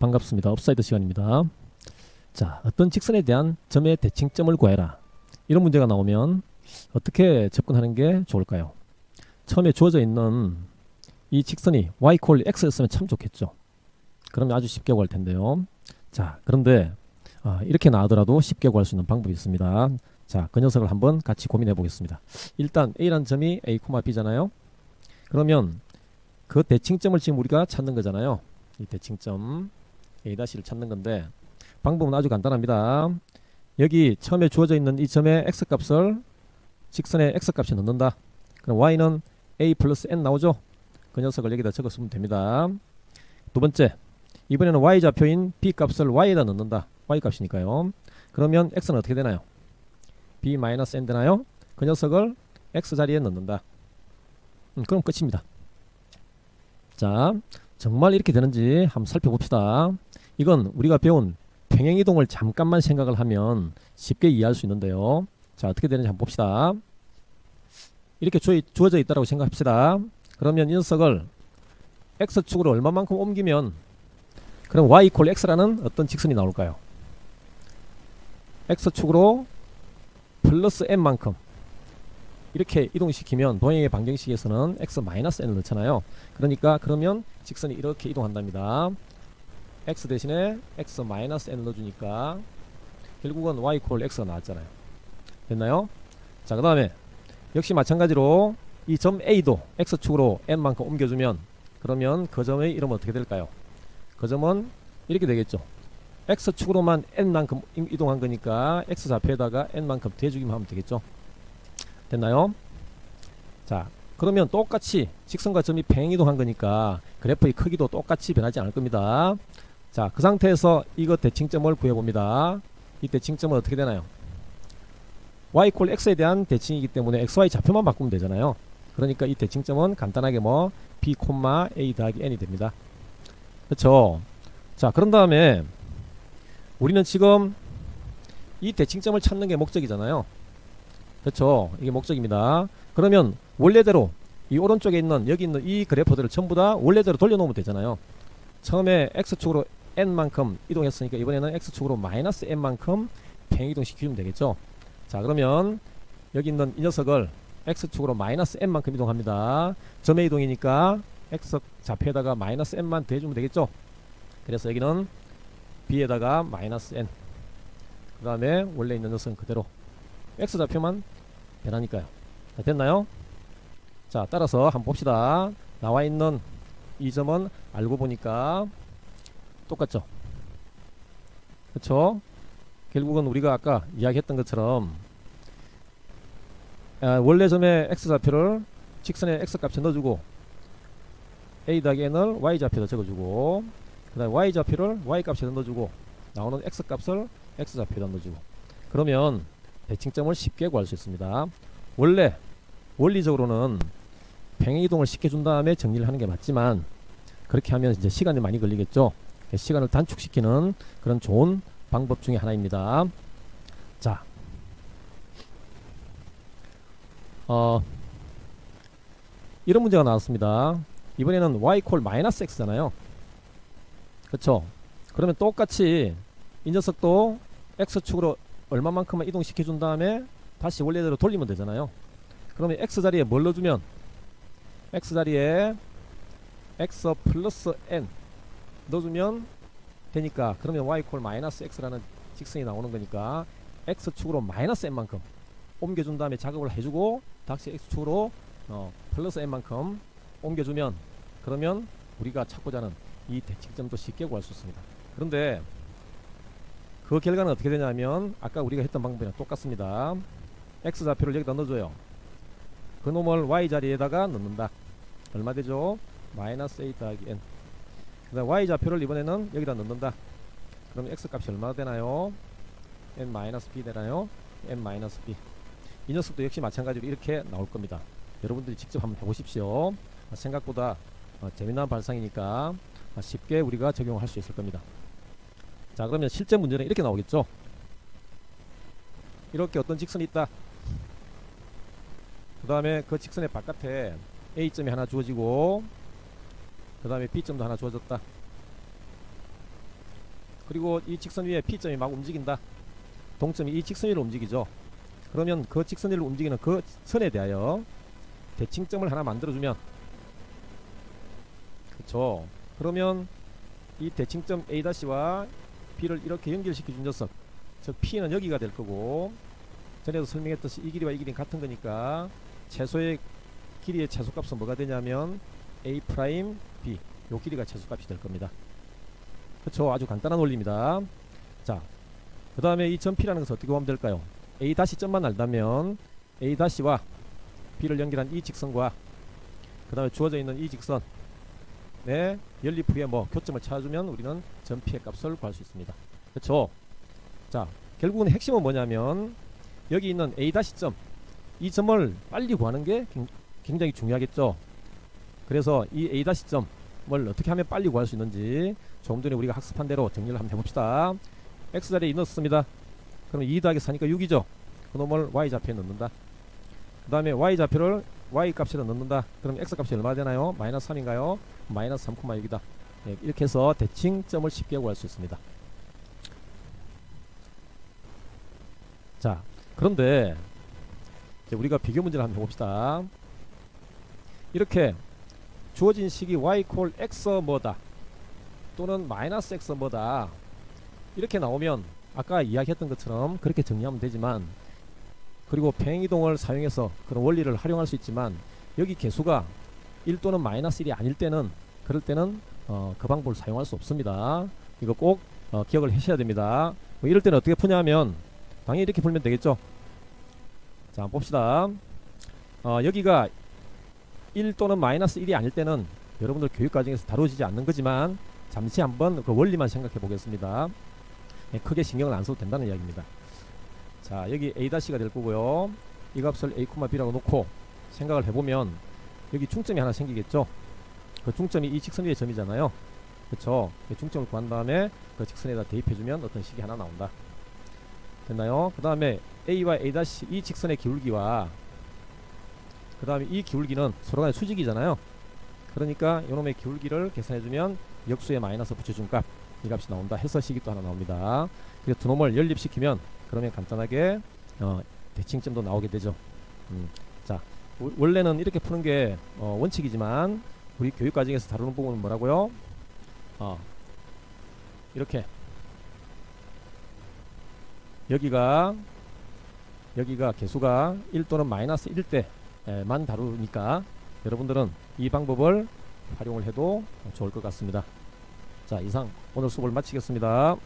반갑습니다. 업사이드 시간입니다. 자, 어떤 직선에 대한 점의 대칭점을 구해라. 이런 문제가 나오면 어떻게 접근하는 게 좋을까요? 처음에 주어져 있는 이 직선이 y 콜 x였으면 참 좋겠죠. 그러면 아주 쉽게 구할 텐데요. 자, 그런데 아, 이렇게 나오더라도 쉽게 구할 수 있는 방법이 있습니다. 자, 그 녀석을 한번 같이 고민해 보겠습니다. 일단 A라는 점이 A, B잖아요. 그러면 그 대칭점을 지금 우리가 찾는 거잖아요. 이 대칭점 A-를 찾는 건데 방법은 아주 간단합니다. 여기 처음에 주어져 있는 이 점의 x 값을 직선의 x 값에 넣는다. 그럼 y는 a 플러스 n 나오죠? 그 녀석을 여기다 적었으면 됩니다. 두 번째, 이번에는 y 좌표인 b 값을 y에다 넣는다. y 값이니까요. 그러면 x는 어떻게 되나요? b 마이너스 n 되나요? 그 녀석을 x 자리에 넣는다. 음, 그럼 끝입니다. 자, 정말 이렇게 되는지 한번 살펴봅시다. 이건 우리가 배운 평행이동을 잠깐만 생각을 하면 쉽게 이해할 수 있는데요. 자, 어떻게 되는지 한번 봅시다. 이렇게 주, 주어져 있다고 생각합시다. 그러면 이 녀석을 x축으로 얼마만큼 옮기면 그럼 y 이퀄 x라는 어떤 직선이 나올까요? x축으로 플러스 n만큼 이렇게 이동시키면 동행의 방정식에서는 x 마이너스 n을 넣잖아요. 그러니까 그러면 직선이 이렇게 이동한답니다. X 대신에 x 마이너스 n 넣어주니까 결국은 y 이퀄 x가 나왔잖아요. 됐나요? 자, 그 다음에 역시 마찬가지로 이 점 A도 x축으로 n만큼 옮겨주면 그러면 그 점의 이름은 어떻게 될까요? 그 점은 이렇게 되겠죠. x축으로만 n만큼 이동한 거니까 x 좌표에다가 n만큼 대주기만 하면 되겠죠. 됐나요? 자, 그러면 똑같이 직선과 점이 평행이동한 거니까 그래프의 크기도 똑같이 변하지 않을 겁니다. 자, 그 상태에서 이거 대칭점을 구해봅니다. 이 대칭점은 어떻게 되나요? y 이퀄 x에 대한 대칭이기 때문에 xy 좌표만 바꾸면 되잖아요. 그러니까 이 대칭점은 간단하게 뭐 b, a 더하기 n이 됩니다. 그렇죠? 자, 그런 다음에 우리는 지금 이 대칭점을 찾는 게 목적이잖아요. 그렇죠? 이게 목적입니다. 그러면 원래대로 이 오른쪽에 있는 여기 있는 이 그래프들을 전부 다 원래대로 돌려놓으면 되잖아요. 처음에 x축으로 n만큼 이동했으니까 이번에는 x축으로 마이너스 n만큼 평행이동 시키면 되겠죠. 자 그러면 여기 있는 이 녀석을 x축으로 마이너스 n만큼 이동합니다. 점의 이동이니까 x 좌표에다가 마이너스 n만 더해주면 되겠죠. 그래서 여기는 b에다가 마이너스 n 그 다음에 원래 있는 녀석은 그대로 x 좌표만 변하니까요. 자, 됐나요? 자 따라서 한번 봅시다. 나와 있는 이 점은 알고 보니까 똑같죠. 그렇죠? 결국은 우리가 아까 이야기했던 것처럼 아, 원래 점의 x 좌표를 직선의 x 값에 넣어주고 a 더하기 n을 y 좌표에다 적어주고 그 다음에 y 좌표를 y 값에 넣어주고 나오는 x 값을 x 좌표에다 넣어주고 그러면 대칭점을 쉽게 구할 수 있습니다. 원래 원리적으로는 평행이동을 쉽게 준 다음에 정리를 하는 게 맞지만 그렇게 하면 이제 시간이 많이 걸리겠죠. 시간을 단축시키는 그런 좋은 방법 중에 하나입니다. 자, 어, 이런 문제가 나왔습니다. 이번에는 y 콜 마이너스 x잖아요. 그렇죠? 그러면 똑같이 이 녀석도 x축으로 얼마만큼만 이동시켜 준 다음에 다시 원래대로 돌리면 되잖아요. 그러면 x 자리에 뭘 넣어주면 x 자리에 x 플러스 n 넣어주면 되니까 그러면 y 콜 마이너스 x라는 직선이 나오는 거니까 x축으로 마이너스 n만큼 옮겨준 다음에 작업을 해주고 다시 x축으로 어, 플러스 n만큼 옮겨주면 그러면 우리가 찾고자 하는 이 대칭점도 쉽게 구할 수 있습니다. 그런데 그 결과는 어떻게 되냐면 아까 우리가 했던 방법이랑 똑같습니다. x 좌표를 여기다 넣어줘요. 그 놈을 y 자리에다가 넣는다. 얼마 되죠? 마이너스 a 더하기 n. 그 다음 y 좌표를 이번에는 여기다 넣는다. 그럼 x 값이 얼마나 되나요? n 마이너스 b 되나요? n 마이너스 b. 이 녀석도 역시 마찬가지로 이렇게 나올 겁니다. 여러분들이 직접 한번 해보십시오. 생각보다 어, 재미난 발상이니까 쉽게 우리가 적용할 수 있을 겁니다. 자 그러면 실제 문제는 이렇게 나오겠죠. 이렇게 어떤 직선이 있다. 그 다음에 그 직선의 바깥에 A점이 하나 주어지고 그 다음에 B점도 하나 주어졌다. 그리고 이 직선 위에 P점이 막 움직인다. 동점이 이 직선 위로 움직이죠. 그러면 그 직선 위로 움직이는 그 선에 대하여 대칭점을 하나 만들어주면 그쵸 그러면 이 대칭점 A-와 B를 이렇게 연결시켜 준 녀석 즉 P는 여기가 될 거고 전에도 설명했듯이 이 길이와 이 길이는 같은 거니까 최소의 길이의 최소값은 뭐가 되냐면 A 프라임 B. 요 길이가 최소값이 될 겁니다. 그쵸? 아주 간단한 원리입니다. 자 그 다음에 이 점 P라는 것을 어떻게 보면 될까요? A 다시 점만 알다면 A 다시와 B를 연결한 이 직선과 그 다음에 주어져 있는 이 직선 네 연립 후에 뭐 교점을 찾아주면 우리는 점 P의 값을 구할 수 있습니다. 그렇죠 자 결국은 핵심은 뭐냐면 여기 있는 A 다시 점 이 점을 빨리 구하는 게 굉- 굉장히 중요하겠죠 그래서 이 A 다시점을 어떻게 하면 빨리 구할 수 있는지 조금 전에 우리가 학습한 대로 정리를 한번 해봅시다. X자리에 넣었습니다. 그럼 2 더하기 4니까 6이죠? 그놈을 Y좌표에 넣는다. 그 다음에 Y좌표를 Y 값에다 넣는다. 그럼 X 값이 얼마 되나요? 마이너스 3인가요? 마이너스 3,6이다. 네, 이렇게 해서 대칭점을 쉽게 구할 수 있습니다. 자 그런데 우리가 비교 문제를 한번 해봅시다. 이렇게 주어진 식이 y 콜 x 뭐다? 또는 마이너스 x 뭐다? 이렇게 나오면 아까 이야기했던 것처럼 그렇게 정리하면 되지만 그리고 평행이동을 사용해서 그런 원리를 활용할 수 있지만 여기 개수가 1 또는 마이너스 1이 아닐 때는 그럴 때는 어, 그 방법을 사용할 수 없습니다. 이거 꼭 어, 기억을 하셔야 됩니다. 뭐 이럴 때는 어떻게 푸냐면 당연히 이렇게 풀면 되겠죠? 자 봅시다. 어, 여기가 1 또는 마이너스 1이 아닐 때는 여러분들 교육 과정에서 다루어지지 않는 거지만 잠시 한번 그 원리만 생각해 보겠습니다. 예, 크게 신경을 안 써도 된다는 이야기입니다. 자 여기 A-가 될 거고요. 이 값을 A, B라고 놓고 생각을 해보면 여기 중점이 하나 생기겠죠? 그 중점이 이 직선 위의 점이잖아요. 그쵸? 그 중점을 구한 다음에 그 직선에다 대입해주면 어떤 식이 하나 나온다. 됐나요? 그 다음에 A와 A' 이 직선의 기울기와 그 다음에 이 기울기는 서로 간의 수직이잖아요. 그러니까 이놈의 기울기를 계산해주면 역수에 마이너스 붙여준 값 이 값이 나온다 해서 식이 또 하나 나옵니다. 그래서 두 놈을 연립시키면 그러면 간단하게 어, 대칭점도 나오게 되죠. 음, 자 우- 원래는 이렇게 푸는 게 어, 원칙이지만 우리 교육 과정에서 다루는 부분은 뭐라고요? 어, 이렇게. 여기가 여기가 개수가 1 또는 마이너스 1때 만 다루니까 여러분들은 이 방법을 활용을 해도 좋을 것 같습니다. 자 이상 오늘 수업을 마치겠습니다.